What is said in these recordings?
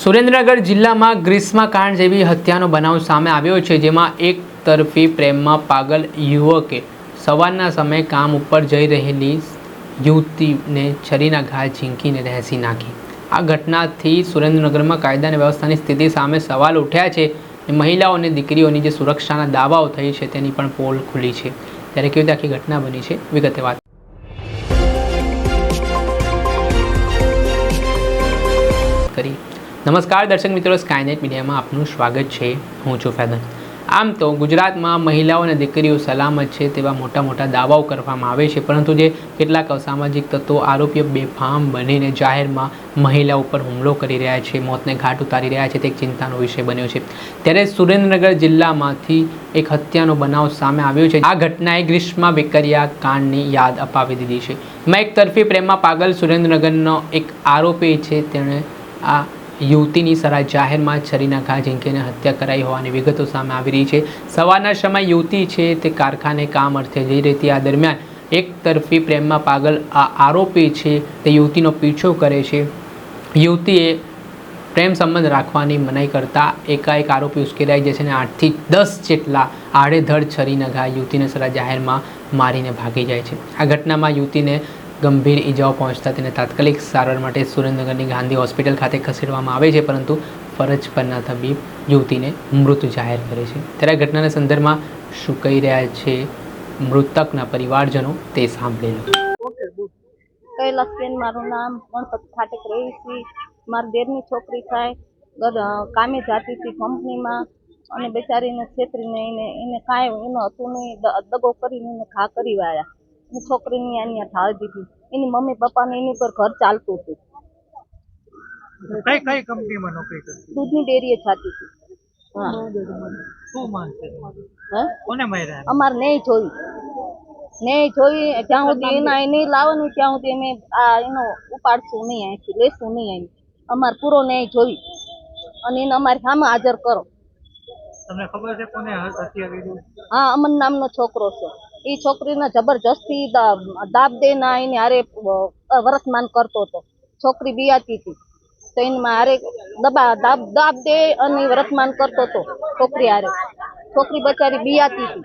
સુરેન્દ્રનગર જિલ્લામાં ગ્રીષ્મકાંડ જેવી હત્યાનો બનાવ સામે આવ્યો છે, જેમાં એક તરફી પ્રેમમાં પાગલ યુવકે સવારના સમયે કામ ઉપર જઈ રહેલી યુવતીને છરીના ઘા ઝીંકીને રહેસી નાખી. આ ઘટનાથી સુરેન્દ્રનગરમાં કાયદા અને વ્યવસ્થાની સ્થિતિ સામે સવાલ ઉઠ્યા છે મહિલાઓ અને દીકરીઓની જે સુરક્ષાના દાવાઓ થઈ છે તેની પણ પોલ ખુલી છે. ત્યારે કેવી રીતે આખી ઘટના બની છે? વિગતે વાત. કરી. નમસ્કાર દર્શક મિત્રો સ્કાયનેટ મીડિયામાં આપનું સ્વાગત છે. હું છું ફેદન. આમ તો ગુજરાતમાં મહિલાઓ અને દીકરીઓ સલામત છે તેવા મોટા મોટા દાવાઓ કરવામાં આવે છે, પરંતુ જે કેટલાક અસામાજિક તત્વો, આરોપીઓ બેફામ બનીને જાહેરમાં મહિલા ઉપર હુમલો કરી રહ્યા છે, મોતને ઘાટ ઉતારી રહ્યા છે, તે એક ચિંતાનો વિષય બન્યો છે. ત્યારે સુરેન્દ્રનગર જિલ્લામાંથી એક હત્યાનો બનાવ સામે આવ્યો છે. આ ઘટનાએ ગ્રીષ્મા વેકરિયા કાંડની યાદ અપાવી દીધી છે. મેં એક તરફી પ્રેમમાં પાગલ સુરેન્દ્રનગરનો એક આરોપી છે, તેણે આ યુવતીની સરા જાહેરમાં છરીના ઘા ઝીંકીને હત્યા કરાઈ હોવાની વિગતો સામે આવી રહી છે. સવારના સમય યુવતી છે તે કારખાને કામ અર્થે જઈ રહી હતી. આ દરમિયાન એક તરફી પ્રેમમાં પાગલ આ આરોપી છે તે યુવતીનો પીછો કરે છે. યુવતીએ પ્રેમ સંબંધ રાખવાની મનાઈ કરતાં એકાએક આરોપી ઉશ્કેરાઈ છે અને આઠથી દસ જેટલા આડેધડ છરીના ઘા યુવતીને સરા જાહેરમાં મારીને ભાગી જાય છે. આ ઘટનામાં યુવતીને ગંભીર ઈજાઓ પહોંચતા તેને તાત્કાલિક સારવાર માટે સુરેન્દ્રનગરની ગાંધી હોસ્પિટલ ખાતે ખસેડવામાં આવે છે પરંતુ ફરજ પરના તબીબ યુવતીને મૃત જાહેર કરે છે. ત્યારે ઘટનાના સંદર્ભમાં શું કહી રહ્યા છે મૃતકના પરિવારજનો તે સાંભળી લો. કૈલાસબેન મારું નામ ગણપત ખાતે રહી હતી મારી દેરની છોકરી થાય કામે જાતી હતી કંપનીમાં અને બેચારીને છેતરીને એને એને કાંઈ એનો હતું નહીં દગો કરીને એને ઘા કરી વાળ્યા. અને છોકરીની અહીંયા ઢાળ દીધી. એની મમ્મી પપ્પાને એની ઉપર ઘર ચાલતું હતું. કઈ કઈ કંપનીમાં નોકરી કરતી દૂધની ડેરીએ જાતી હતી. હા. હે? અમારે નહીં જોઈ નહીં જોઈ જ્યાં સુધી એના એ નહીં લાવે ને ત્યાં સુધી અમે આ એનો ઉપાડશું નહીં અહીંથી લેશું નહીં અહીં અમારે પૂરો નહીં જોઈ અને એને અમારી સામે હાજર કરો. તમને ખબર છે કોને હત્યા કરી? હા અમન નામનો છોકરો છે. એ છોકરીને જબરજસ્તી દાબ દે એને હારે વરસમાન કરતો હતો. છોકરી બિયાતી હતી. તો એમાં હારે દબા દાબ દાબ દે અને વરસમાન કરતો હતો છોકરી હારે. છોકરી બચારી બિયાતી હતી.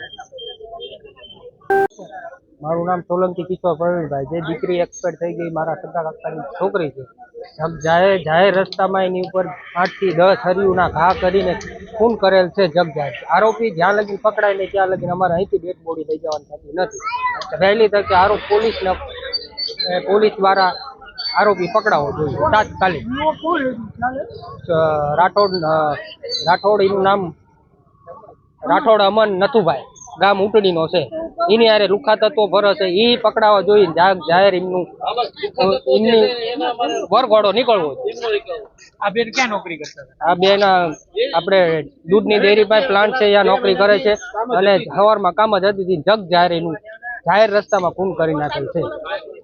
મારું નામ સોલંકી કિશોર પ્રવીણભાઈ. જે દીકરી એક્સપર્ટ થઈ ગઈ, મારા સગા કાકાની છોકરી છે. જાહેર રસ્તામાં એની ઉપર આઠથી દસ હરિયુના ઘા કરીને ખૂન કરેલ છે જગ આરોપી જ્યાં લગી પકડાય ને ત્યાં લગી અમારે અહીંથી ડેડ બોડી લઈ જવાની થતી નથી. વહેલી તકે આરોપ પોલીસને પોલીસ દ્વારા આરોપી પકડાવવો જોઈએ. તાત્કાલિક. રાઠોડ રાઠોડ, એનું નામ રાઠોડ અમન નથુભાઈ. ગામ ઉટડીનો છે. એની હારે લુખા તત્વો ભરો છે. એ પકડાવા જોઈએ જાગ જાહેર એમનું એમની વરઘોડો નીકળવો આ બેન ક્યાં નોકરી કરતા આ બેન આપણે દૂધની ડેરી પાસે પ્લાન્ટ છે ત્યાં નોકરી કરે છે. અને સવારમાં કામ જ હતી જગ જાહેર એનું જાહેર રસ્તામાં ખૂન કરી નાખેલ છે.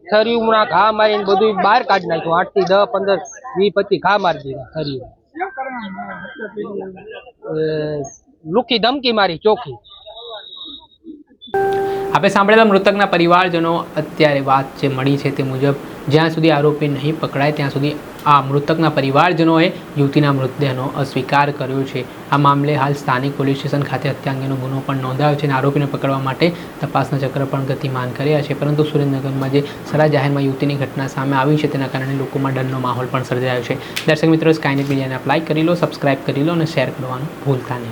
છરીઓના ઘા મારીને બધું બહાર કાઢી નાખ્યું. આઠથી દસ પંદર વીસ પચીસ ઘા મારી દીધા છરીઓ લુકી ધમકી મારી ચોખી. આપણે સાંભળેલા મૃતકના પરિવારજનો અત્યારે વાત જે મળી છે તે મુજબ, જ્યાં સુધી આરોપી નહીં પકડાય, ત્યાં સુધી આ મૃતકના પરિવારજનોએ યુવતીના મૃતદેહનો અસ્વીકાર કર્યો છે. આ મામલે હાલ સ્થાનિક પોલીસ સ્ટેશન ખાતે હત્યા અંગેનો ગુનો પણ નોંધાયો છે અને આરોપીને પકડવા માટે તપાસના ચક્ર પણ ગતિમાન કર્યા છે. પરંતુ સુરેન્દ્રનગરમાં જે સરા જાહેરમાં યુવતીની ઘટના સામે આવી છે, તેના કારણે લોકોમાં ડરનો માહોલ પણ સર્જાયો છે. દર્શક મિત્રો સ્કાયનેટ મીડિયાને અપ્લાય કરી લો સબસ્ક્રાઇબ કરી લો અને શેર કરવાનું ભૂલતા નહીં.